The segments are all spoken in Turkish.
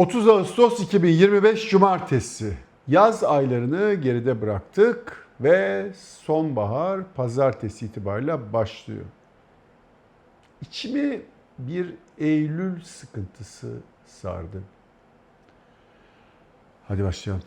30 Ağustos 2025 Cumartesi. Yaz aylarını geride bıraktık ve sonbahar pazartesi itibariyle başlıyor. İçimi bir Eylül sıkıntısı sardı. Hadi başlayalım.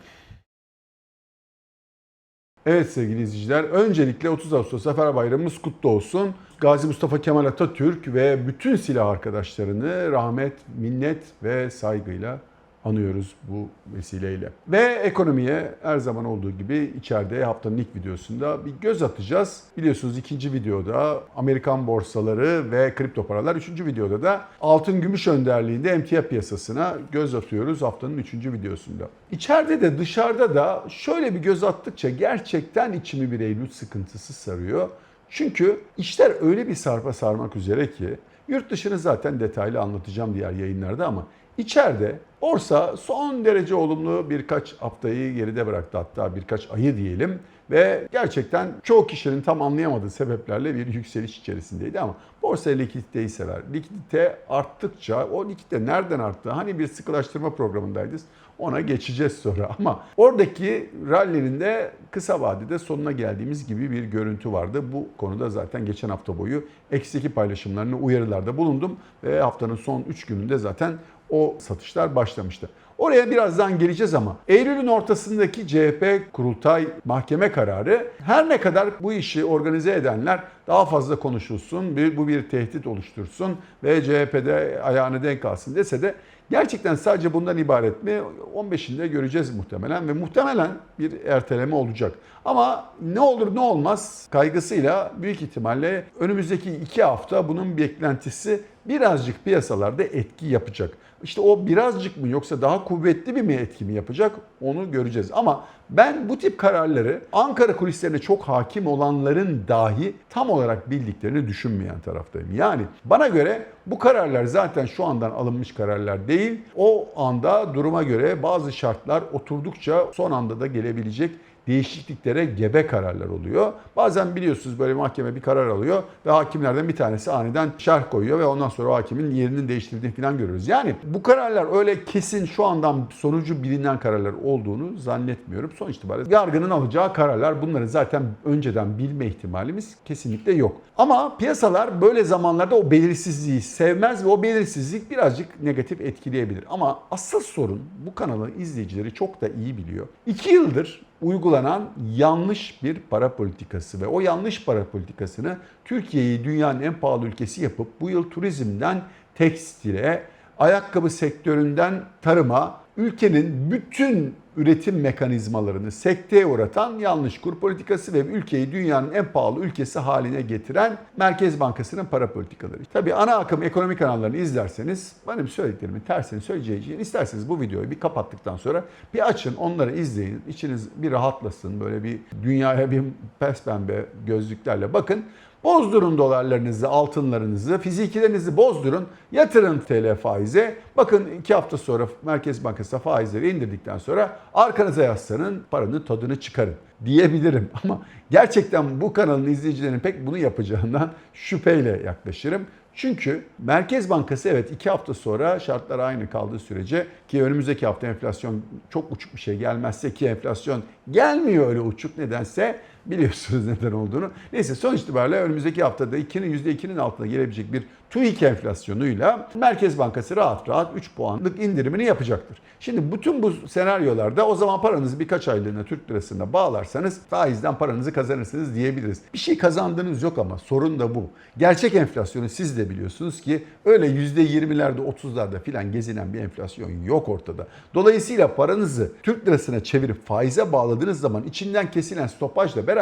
Evet sevgili izleyiciler, öncelikle 30 Ağustos Zafer Bayramımız kutlu olsun. Gazi Mustafa Kemal Atatürk ve bütün silah arkadaşlarını rahmet, minnet ve saygıyla anıyoruz bu vesileyle. Ve ekonomiye her zaman olduğu gibi içeride haftanın ilk videosunda bir göz atacağız. Biliyorsunuz ikinci videoda Amerikan borsaları ve kripto paralar. Üçüncü videoda da altın gümüş önderliğinde emtia piyasasına göz atıyoruz haftanın üçüncü videosunda. İçeride de dışarıda da şöyle bir göz attıkça gerçekten içimi bir Eylül sıkıntısı sarıyor. Çünkü işler öyle bir sarpa sarmak üzere ki yurt dışını zaten detaylı anlatacağım diğer yayınlarda ama içeride borsa son derece olumlu birkaç haftayı geride bıraktı hatta birkaç ayı diyelim ve gerçekten çoğu kişinin tam anlayamadığı sebeplerle bir yükseliş içerisindeydi ama borsa likiditeyi sever. Likidite arttıkça o likidite nereden arttı? Hani bir sıkılaştırma programındaydık. Ona geçeceğiz sonra ama oradaki rally'nin de kısa vadede sonuna geldiğimiz gibi bir görüntü vardı. Bu konuda zaten geçen hafta boyu eksiki paylaşımlarını uyarılarda bulundum ve haftanın son 3 gününde zaten o satışlar başlamıştı. Oraya birazdan geleceğiz ama Eylül'ün ortasındaki CHP kurultay mahkeme kararı her ne kadar bu işi organize edenler daha fazla konuşulsun, bu bir tehdit oluştursun ve CHP'de ayağını denk alsın dese de gerçekten sadece bundan ibaret mi? 15'inde göreceğiz muhtemelen ve muhtemelen bir erteleme olacak. Ama ne olur ne olmaz kaygısıyla büyük ihtimalle önümüzdeki iki hafta bunun beklentisi birazcık piyasalarda etki yapacak. İşte o birazcık mı yoksa daha kuvvetli bir mi etki mi yapacak onu göreceğiz. Ama ben bu tip kararları Ankara kulislerine çok hakim olanların dahi tam olarak bildiklerini düşünmeyen taraftayım. Yani bana göre bu kararlar zaten şu andan alınmış kararlar değil. O anda duruma göre bazı şartlar oturdukça son anda da gelebilecek değişikliklere gebe kararlar oluyor. Bazen biliyorsunuz böyle mahkeme bir karar alıyor ve hakimlerden bir tanesi aniden şerh koyuyor ve ondan sonra hakimin yerinin değiştirdiğini falan görüyoruz. Yani bu kararlar öyle kesin şu andan sonucu bilinen kararlar olduğunu zannetmiyorum. Son itibariyle yargının alacağı kararlar bunları zaten önceden bilme ihtimalimiz kesinlikle yok. Ama piyasalar böyle zamanlarda o belirsizliği sevmez ve o belirsizlik birazcık negatif etkileyebilir. Ama asıl sorun bu kanalın izleyicileri çok da iyi biliyor. İki yıldır uygulanan yanlış bir para politikası ve o yanlış para politikasını Türkiye'yi dünyanın en pahalı ülkesi yapıp bu yıl turizmden tekstile, ayakkabı sektöründen tarıma, ülkenin bütün üretim mekanizmalarını sekteye uğratan yanlış kur politikası ve ülkeyi dünyanın en pahalı ülkesi haline getiren Merkez Bankası'nın para politikaları. Tabii ana akım ekonomi kanallarını izlerseniz benim söylediklerimin tersini söyleyeceğini isterseniz bu videoyu bir kapattıktan sonra bir açın onları izleyin. İçiniz bir rahatlasın böyle bir dünyaya bir pes gözlüklerle bakın. Bozdurun dolarlarınızı, altınlarınızı, fizikilerinizi bozdurun. Yatırın TL faize. Bakın iki hafta sonra Merkez Bankası faizleri indirdikten sonra arkanıza yaslanın, paranın tadını çıkarın diyebilirim. Ama gerçekten bu kanalın izleyicilerinin pek bunu yapacağından şüpheyle yaklaşırım. Çünkü Merkez Bankası evet iki hafta sonra şartlar aynı kaldığı sürece ki önümüzdeki hafta enflasyon çok uçuk bir şey gelmezse ki enflasyon gelmiyor öyle uçuk nedense biliyorsunuz neden olduğunu. Neyse sonuç itibariyle önümüzdeki haftada 2'nin %2'nin altına gelebilecek bir TÜİK enflasyonuyla Merkez Bankası rahat rahat 3 puanlık indirimini yapacaktır. Şimdi bütün bu senaryolarda o zaman paranızı birkaç aylığına Türk lirasına bağlarsanız faizden paranızı kazanırsınız diyebiliriz. Bir şey kazandığınız yok ama sorun da bu. Gerçek enflasyonu siz de biliyorsunuz ki öyle %20'lerde 30'larda filan gezinen bir enflasyon yok ortada. Dolayısıyla paranızı Türk lirasına çevirip faize bağladığınız zaman içinden kesilen stopajla beraber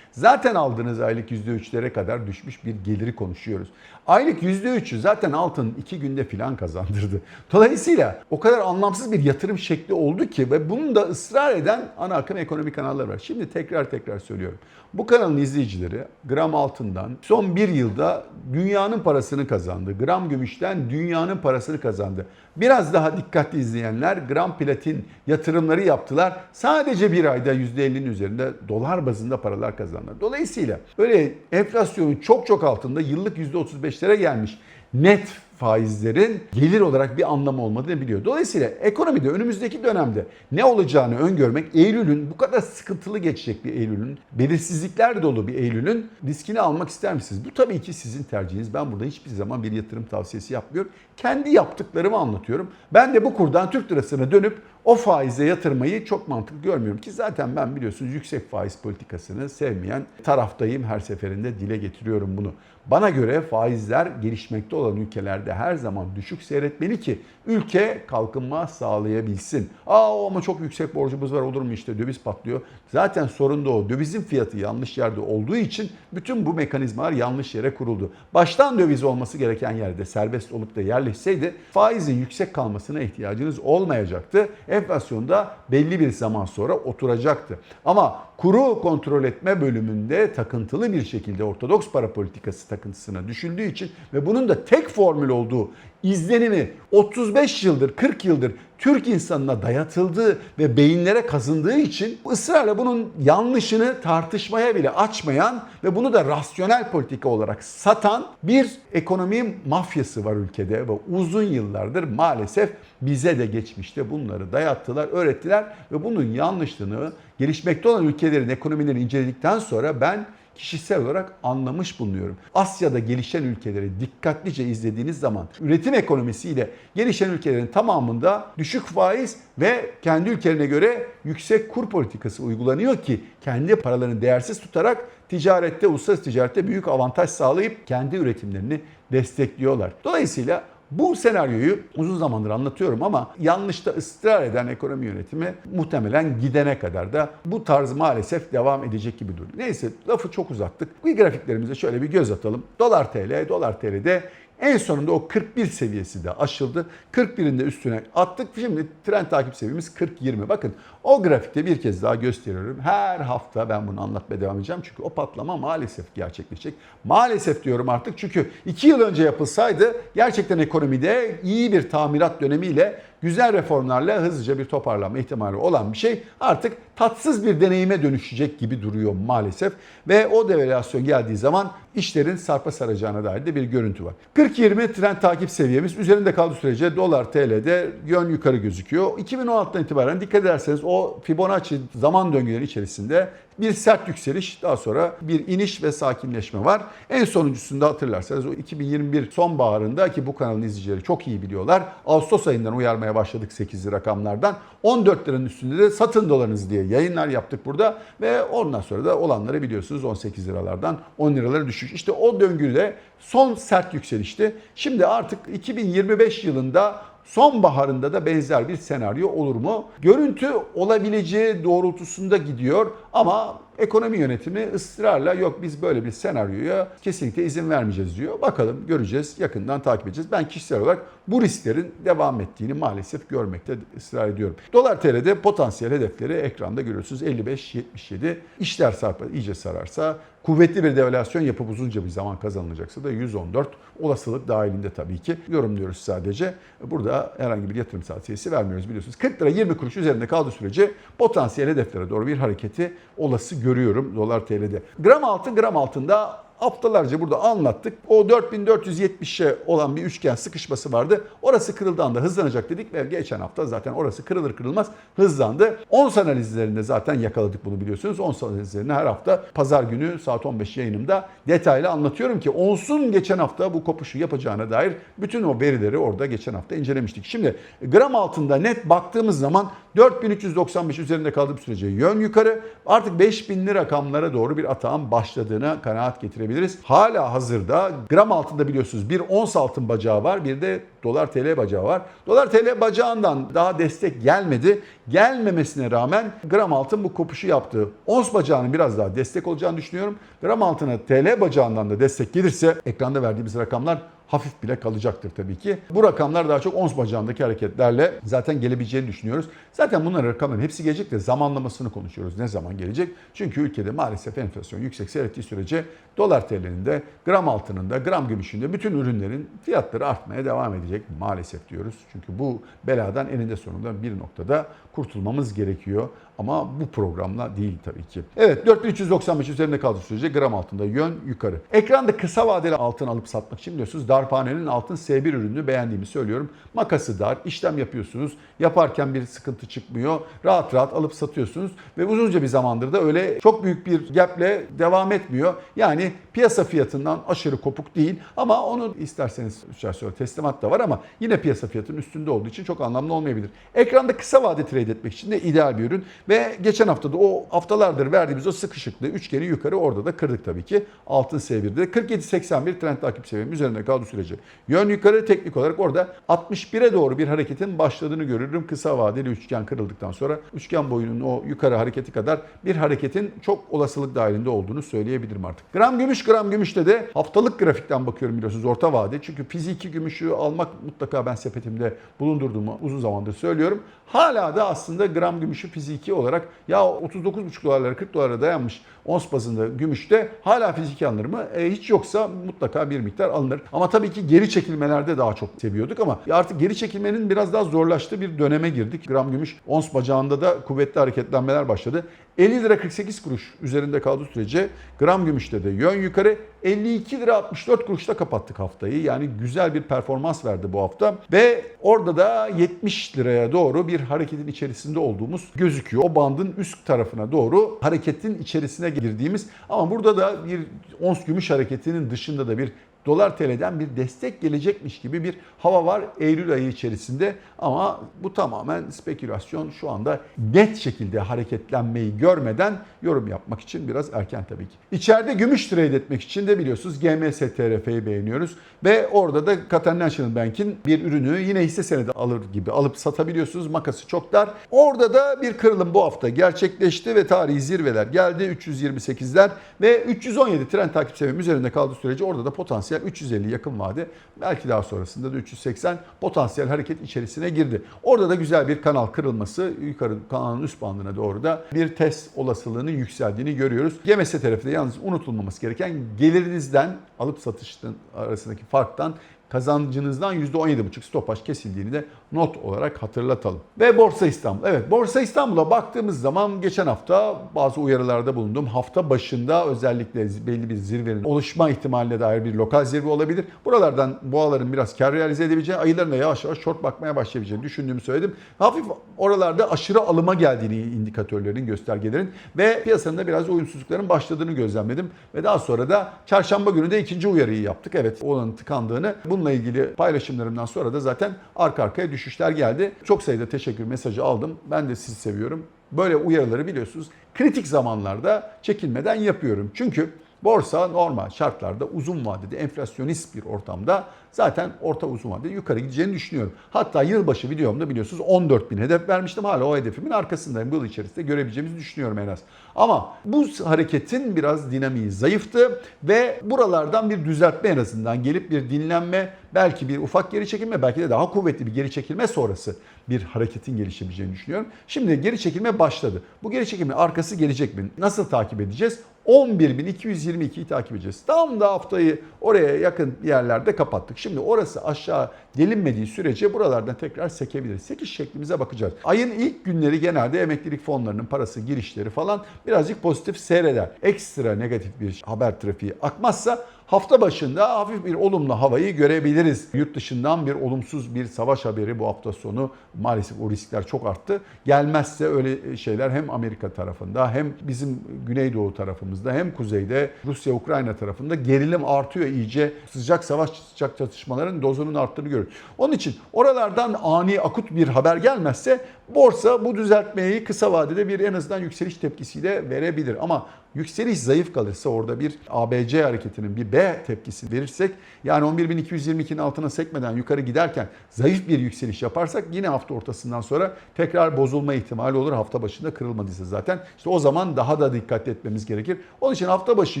zaten aldığınız aylık %3'lere kadar düşmüş bir geliri konuşuyoruz. Aylık %3'ü zaten altın 2 günde filan kazandırdı. Dolayısıyla o kadar anlamsız bir yatırım şekli oldu ki ve bunu da ısrar eden ana akım ekonomi kanalları var. Şimdi tekrar tekrar söylüyorum. Bu kanalın izleyicileri gram altından son bir yılda dünyanın parasını kazandı. Gram gümüşten dünyanın parasını kazandı. Biraz daha dikkatli izleyenler gram platin yatırımları yaptılar. Sadece bir ayda %50'nin üzerinde dolar bazında paralar kazandılar. Dolayısıyla öyle enflasyonun çok çok altında yıllık %35'lere gelmiş net faizlerin gelir olarak bir anlamı olmadığını biliyor. Dolayısıyla ekonomide önümüzdeki dönemde ne olacağını öngörmek Eylül'ün bu kadar sıkıntılı geçecek bir Eylül'ün, belirsizlikler dolu bir Eylül'ün riskini almak ister misiniz? Bu tabii ki sizin tercihiniz. Ben burada hiçbir zaman bir yatırım tavsiyesi yapmıyorum. Kendi yaptıklarımı anlatıyorum. Ben de bu kurdan Türk lirasına dönüp o faize yatırmayı çok mantıklı görmüyorum ki zaten ben biliyorsunuz yüksek faiz politikasını sevmeyen taraftayım. Her seferinde dile getiriyorum bunu. Bana göre faizler gelişmekte olan ülkelerde her zaman düşük seyretmeli ki ülke kalkınma sağlayabilsin. Aa ama çok yüksek borcumuz var olur mu işte döviz patlıyor. Zaten sorun da o. Dövizin fiyatı yanlış yerde olduğu için bütün bu mekanizmalar yanlış yere kuruldu. Baştan döviz olması gereken yerde serbest olup da yerleşseydi faizin yüksek kalmasına ihtiyacınız olmayacaktı. Enflasyon da belli bir zaman sonra oturacaktı. Ama kuru kontrol etme bölümünde takıntılı bir şekilde ortodoks para politikası takıntısına düşüldüğü için ve bunun da tek formül olduğu izlenimi 35 yıldır 40 yıldır Türk insanına dayatıldığı ve beyinlere kazındığı için ısrarla bunun yanlışını tartışmaya bile açmayan ve bunu da rasyonel politika olarak satan bir ekonomi mafyası var ülkede ve uzun yıllardır maalesef bize de geçmişte bunları dayattılar, öğrettiler ve bunun yanlışlığını gelişmekte olan ülkelerin ekonomilerini inceledikten sonra ben kişisel olarak anlamış bulunuyorum. Asya'da gelişen ülkeleri dikkatlice izlediğiniz zaman üretim ekonomisiyle gelişen ülkelerin tamamında düşük faiz ve kendi ülkelerine göre yüksek kur politikası uygulanıyor ki kendi paralarını değersiz tutarak ticarette, uluslararası ticarette büyük avantaj sağlayıp kendi üretimlerini destekliyorlar. Dolayısıyla bu senaryoyu uzun zamandır anlatıyorum ama yanlışta ısrar eden ekonomi yönetimi muhtemelen gidene kadar da bu tarz maalesef devam edecek gibi duruyor. Neyse lafı çok uzattık. Bu grafiklerimize şöyle bir göz atalım. Dolar TL, dolar TL'de en sonunda o 41 seviyesi de aşıldı. 41'in de üstüne attık. Şimdi trend takip seviyemiz 40-20. Bakın o grafikte bir kez daha gösteriyorum. Her hafta ben bunu anlatmaya devam edeceğim. Çünkü o patlama maalesef gerçekleşecek. Maalesef diyorum artık çünkü 2 yıl önce yapılsaydı gerçekten ekonomide iyi bir tamirat dönemiyle güzel reformlarla hızlıca bir toparlanma ihtimali olan bir şey artık tatsız bir deneyime dönüşecek gibi duruyor maalesef. Ve o devalüasyon geldiği zaman işlerin sarpa saracağına dair de bir görüntü var. 40-20 trend takip seviyemiz üzerinde kaldığı sürece dolar TL'de yön yukarı gözüküyor. 2016'dan itibaren dikkat ederseniz o Fibonacci zaman döngüleri içerisinde bir sert yükseliş daha sonra bir iniş ve sakinleşme var. En sonuncusunda hatırlarsanız o 2021 sonbaharında ki bu kanalın izleyicileri çok iyi biliyorlar. Ağustos ayından uyarmaya başladık 8'li rakamlardan. 14 liranın üstünde de satın dolarınız diye yayınlar yaptık burada ve ondan sonra da olanları biliyorsunuz 18 liralardan 10 liralara düşüş. İşte o döngüde son sert yükselişti. Şimdi artık 2025 yılında sonbaharında da benzer bir senaryo olur mu? Görüntü olabileceği doğrultusunda gidiyor ama ekonomi yönetimi ısrarla yok biz böyle bir senaryoya kesinlikle izin vermeyeceğiz diyor. Bakalım göreceğiz, yakından takip edeceğiz. Ben kişisel olarak bu risklerin devam ettiğini maalesef görmekte ısrar ediyorum. Dolar TL'de potansiyel hedefleri ekranda görüyorsunuz. 55-77. İşler sarpa, iyice sararsa kuvvetli bir devalüasyon yapıp uzunca bir zaman kazanılacaksa da 114 olasılık dahilinde tabii ki yorumluyoruz sadece. Burada herhangi bir yatırım tavsiyesi vermiyoruz biliyorsunuz. 40 lira 20 kuruş üzerinde kaldığı sürece potansiyel hedeflere doğru bir hareketi olası görüyorum dolar TL'de. Gram altın gram altında haftalarca burada anlattık. O 4470'e olan bir üçgen sıkışması vardı. Orası kırıldığı anda hızlanacak dedik ve geçen hafta zaten orası kırılır kırılmaz hızlandı. 10 analizlerinde zaten yakaladık bunu biliyorsunuz. 10 analizlerini her hafta pazar günü saat 15 yayınımda detaylı anlatıyorum ki onsun geçen hafta bu kopuşu yapacağına dair bütün o verileri orada geçen hafta incelemiştik. Şimdi gram altında net baktığımız zaman 4395 üzerinde kaldığı sürece yön yukarı. Artık 5000'li rakamlara doğru bir atağın başladığına kanaat getirebiliriz. Hala hazırda gram altında biliyorsunuz bir ons altın bacağı var bir de dolar TL bacağı var. Dolar TL bacağından daha destek gelmedi. Gelmemesine rağmen gram altın bu kopuşu yaptı. Ons bacağının biraz daha destek olacağını düşünüyorum. Gram altına TL bacağından da destek gelirse ekranda verdiğimiz rakamlar hafif bile kalacaktır tabii ki. Bu rakamlar daha çok ons bacağındaki hareketlerle zaten gelebileceğini düşünüyoruz. Zaten bunların rakamların hepsi gelecek de zamanlamasını konuşuyoruz. Ne zaman gelecek? Çünkü ülkede maalesef enflasyon yüksek seyrettiği sürece dolar TL'nin de gram altının da gram gümüşün de bütün ürünlerin fiyatları artmaya devam edecek maalesef diyoruz. Çünkü bu beladan eninde sonunda bir noktada kurtulmamız gerekiyor. Ama bu programla değil tabii ki. Evet 4395 üzerinde kaldığı sürece gram altında yön yukarı. Ekranda kısa vadeli altın alıp satmak için biliyorsunuz Darphane'nin altın S1 ürününü beğendiğimi söylüyorum. Makası dar, işlem yapıyorsunuz. Yaparken bir sıkıntı çıkmıyor. Rahat rahat alıp satıyorsunuz. Ve uzunca bir zamandır da öyle çok büyük bir gap'le devam etmiyor. Yani piyasa fiyatından aşırı kopuk değil. Ama onu isterseniz 3 ay sonra teslimat da var ama yine piyasa fiyatının üstünde olduğu için çok anlamlı olmayabilir. Ekranda kısa vade trade etmek için de ideal bir ürün. Ve geçen hafta da o haftalardır verdiğimiz o sıkışıklığı üçgeni yukarı orada da kırdık tabii ki. Altın S1'de 47.81 trend takip seviyem üzerinde kaldığı sürece. Yön yukarı teknik olarak orada 61'e doğru bir hareketin başladığını görürüm. Kısa vadeli üçgen kırıldıktan sonra üçgen boyunun o yukarı hareketi kadar bir hareketin çok olasılık dahilinde olduğunu söyleyebilirim artık. Gram gümüş gram gümüşte de haftalık grafikten bakıyorum biliyorsunuz orta vade. Çünkü fiziki gümüşü almak mutlaka ben sepetimde bulundurduğumu uzun zamandır söylüyorum. Hala da aslında gram gümüşü fiziki olarak ya 39,5 dolarlara 40 dolara dayanmış ons bazında gümüşte hala fiziki alınır mı? E, hiç yoksa mutlaka bir miktar alınır. Ama tabii ki geri çekilmelerde daha çok seviyorduk ama artık geri çekilmenin biraz daha zorlaştığı bir döneme girdik. Gram gümüş ons bacağında da kuvvetli hareketlenmeler başladı. 50 lira 48 kuruş üzerinde kaldığı sürece gram gümüşte de yön yukarı 52 lira 64 kuruşta kapattık haftayı. Yani güzel bir performans verdi bu hafta. Ve orada da 70 liraya doğru bir hareketin içerisinde olduğumuz gözüküyor. O bandın üst tarafına doğru hareketin içerisine girdiğimiz ama burada da bir ons gümüş hareketinin dışında da bir dolar TL'den bir destek gelecekmiş gibi bir hava var Eylül ayı içerisinde ama bu tamamen spekülasyon şu anda net şekilde hareketlenmeyi görmeden yorum yapmak için biraz erken tabii ki. İçeride gümüş trade etmek için de biliyorsunuz GMS TRF'yi beğeniyoruz ve orada da Qatar Bank'in bir ürünü yine hisse senedi alır gibi alıp satabiliyorsunuz. Makası çok dar. Orada da bir kırılım bu hafta gerçekleşti ve tarihi zirveler geldi. 328'ler ve 317 trend takip seviyem üzerinde kaldığı sürece orada da potansiyel 350 yakın vade belki daha sonrasında da 380 potansiyel hareket içerisine girdi. Orada da güzel bir kanal kırılması yukarı kanalın üst bandına doğru da bir test olasılığının yükseldiğini görüyoruz. GMS tarafında yalnız unutulmaması gereken gelirinizden alıp satışın arasındaki farktan kazancınızdan %17,5 stopaj kesildiğini de not olarak hatırlatalım. Ve Borsa İstanbul. Evet Borsa İstanbul'a baktığımız zaman geçen hafta bazı uyarılarda bulundum. Hafta başında özellikle belli bir zirvenin oluşma ihtimaline dair bir lokal zirve olabilir. Buralardan boğaların biraz kar realize edebileceği, ayıların da yavaş yavaş short bakmaya başlayabileceğini düşündüğümü söyledim. Hafif oralarda aşırı alıma geldiğini indikatörlerin, göstergelerin ve piyasanın da biraz uyumsuzlukların başladığını gözlemledim. Ve daha sonra da çarşamba günü de ikinci uyarıyı yaptık. Evet olanın tıkandığını. Bununla ilgili paylaşımlarımdan sonra da zaten arka arkaya düşüşler geldi. Çok sayıda teşekkür mesajı aldım. Ben de sizi seviyorum. Böyle uyarıları biliyorsunuz kritik zamanlarda çekinmeden yapıyorum. Çünkü borsa normal şartlarda uzun vadede enflasyonist bir ortamda zaten orta uzun vadede yukarı gideceğini düşünüyorum. Hatta yılbaşı videomda biliyorsunuz 14 bin hedef vermiştim. Hala o hedefimin arkasındayım. Bu yıl içerisinde görebileceğimizi düşünüyorum en az. Ama bu hareketin biraz dinamiği zayıftı ve buralardan bir düzeltme en azından gelip bir dinlenme, belki bir ufak geri çekilme, belki de daha kuvvetli bir geri çekilme sonrası bir hareketin gelişebileceğini düşünüyorum. Şimdi geri çekilme başladı. Bu geri çekilme arkası gelecek mi? Nasıl takip edeceğiz? 11.222'yi takip edeceğiz. Tam da haftayı oraya yakın yerlerde kapattık. Şimdi orası aşağı gelinmediği sürece buralardan tekrar sekebiliriz. Sekiş şeklimize bakacağız. Ayın ilk günleri genelde emeklilik fonlarının parası girişleri falan birazcık pozitif seyreder. Ekstra negatif bir haber trafiği akmazsa hafta başında hafif bir olumlu havayı görebiliriz. Yurt dışından bir olumsuz bir savaş haberi bu hafta sonu maalesef o riskler çok arttı. Gelmezse öyle şeyler hem Amerika tarafında hem bizim Güneydoğu tarafımızda hem kuzeyde Rusya-Ukrayna tarafında gerilim artıyor iyice. Sıcak savaş sıcak çatışmaların dozunun arttığını görüyoruz. Onun için oralardan ani akut bir haber gelmezse borsa bu düzeltmeyi kısa vadede bir en azından yükseliş tepkisiyle verebilir. Ama yükseliş zayıf kalırsa orada bir ABC hareketinin bir B tepkisi verirsek yani 11.222'nin altına sekmeden yukarı giderken zayıf bir yükseliş yaparsak yine hafta ortasından sonra tekrar bozulma ihtimali olur. Hafta başında kırılmadıysa zaten. İşte o zaman daha da dikkat etmemiz gerekir. Onun için hafta başı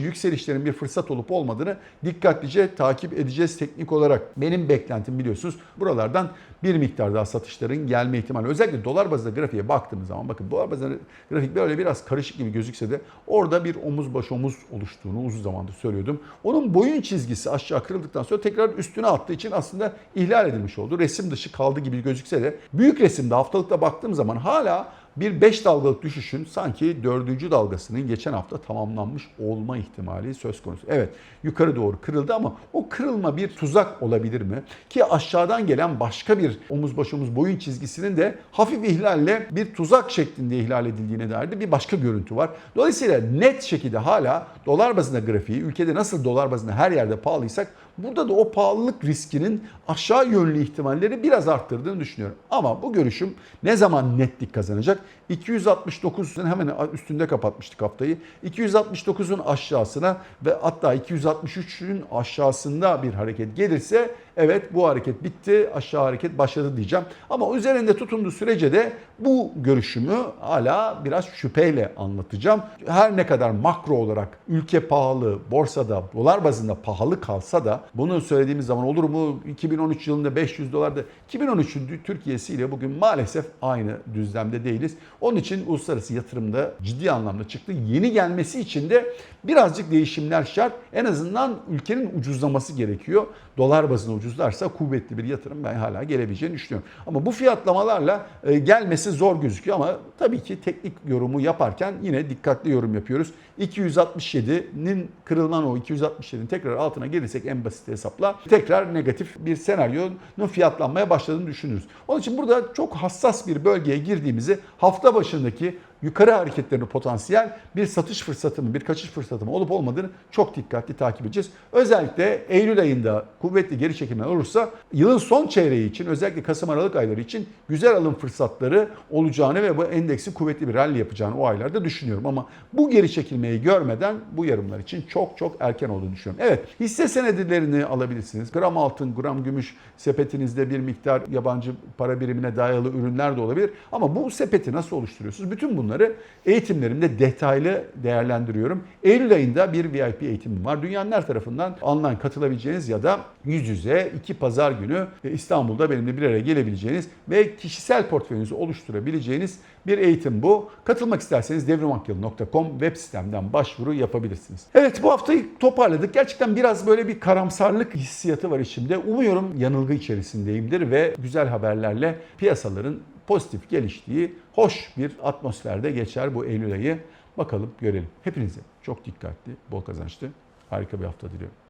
yükselişlerin bir fırsat olup olmadığını dikkatlice takip edeceğiz teknik olarak. Benim beklentim biliyorsunuz buralardan bir miktar daha satışların gelme ihtimali. Özellikle dolar bazında grafiğe baktığımız zaman bakın dolar bazında grafik böyle biraz karışık gibi gözükse de orada bir omuz baş omuz oluştuğunu uzun zamandır söylüyordum. Onun boyun çizgisi aşağı kırıldıktan sonra tekrar üstüne attığı için aslında ihlal edilmiş oldu. Resim dışı kaldı gibi gözükse de büyük resimde haftalıkta baktığım zaman hala bir 5 dalgalık düşüşün sanki 4. dalgasının geçen hafta tamamlanmış olma ihtimali söz konusu. Evet yukarı doğru kırıldı ama o kırılma bir tuzak olabilir mi? Ki aşağıdan gelen başka bir omuz baş omuz boyun çizgisinin de hafif ihlalle bir tuzak şeklinde ihlal edildiğine dair de bir başka görüntü var. Dolayısıyla net şekilde hala dolar bazında grafiği ülkede nasıl dolar bazında her yerde pahalıysak burada da o pahalılık riskinin aşağı yönlü ihtimalleri biraz arttırdığını düşünüyorum. Ama bu görüşüm ne zaman netlik kazanacak? 269'un hemen üstünde kapatmıştık haftayı. 269'un aşağısına ve hatta 263'ün aşağısında bir hareket gelirse evet bu hareket bitti aşağı hareket başladı diyeceğim. Ama üzerinde tutunduğu sürece de bu görüşümü hala biraz şüpheyle anlatacağım. Her ne kadar makro olarak ülke pahalı, borsada dolar bazında pahalı kalsa da bunu söylediğimiz zaman olur mu? 2013 yılında 500 dolarda 2013'ün Türkiye'si ile bugün maalesef aynı düzlemde değiliz. Onun için uluslararası yatırımda ciddi anlamda çıktı. Yeni gelmesi için de birazcık değişimler şart. En azından ülkenin ucuzlaması gerekiyor. Dolar bazında ucuzlarsa kuvvetli bir yatırım ben hala gelebileceğini düşünüyorum. Ama bu fiyatlamalarla e, gelmesi zor gözüküyor ama tabii ki teknik yorumu yaparken yine dikkatli yorum yapıyoruz. 267'nin kırılan o 267'nin tekrar altına gelirsek en basit hesapla tekrar negatif bir senaryonun fiyatlanmaya başladığını düşünürüz. Onun için burada çok hassas bir bölgeye girdiğimizi hafta başındaki yukarı hareketlerini potansiyel bir satış fırsatı mı, bir kaçış fırsatı mı olup olmadığını çok dikkatli takip edeceğiz. Özellikle Eylül ayında kuvvetli geri çekimler olursa yılın son çeyreği için özellikle Kasım Aralık ayları için güzel alım fırsatları olacağını ve bu endeksin kuvvetli bir rally yapacağını o aylarda düşünüyorum. Ama bu geri çekilmeyi görmeden bu yarımlar için çok çok erken olduğunu düşünüyorum. Evet hisse senedilerini alabilirsiniz. Gram altın, gram gümüş sepetinizde bir miktar yabancı para birimine dayalı ürünler de olabilir. Ama bu sepeti nasıl oluşturuyorsunuz? Bütün bunları eğitimlerimde detaylı değerlendiriyorum. Eylül ayında bir VIP eğitimim var. Dünyanın her tarafından online katılabileceğiniz ya da yüz yüze iki pazar günü İstanbul'da benimle bir araya gelebileceğiniz ve kişisel portföyünüzü oluşturabileceğiniz bir eğitim bu. Katılmak isterseniz devrimakyıl.com web sitemden başvuru yapabilirsiniz. Evet bu haftayı toparladık. Gerçekten biraz böyle bir karamsarlık hissiyatı var içimde. Umuyorum yanılgı içerisindeyimdir ve güzel haberlerle piyasaların pozitif geliştiği hoş bir atmosferde geçer bu Eylül ayı. Bakalım görelim. Hepinize çok dikkatli, bol kazançlı, harika bir hafta diliyorum.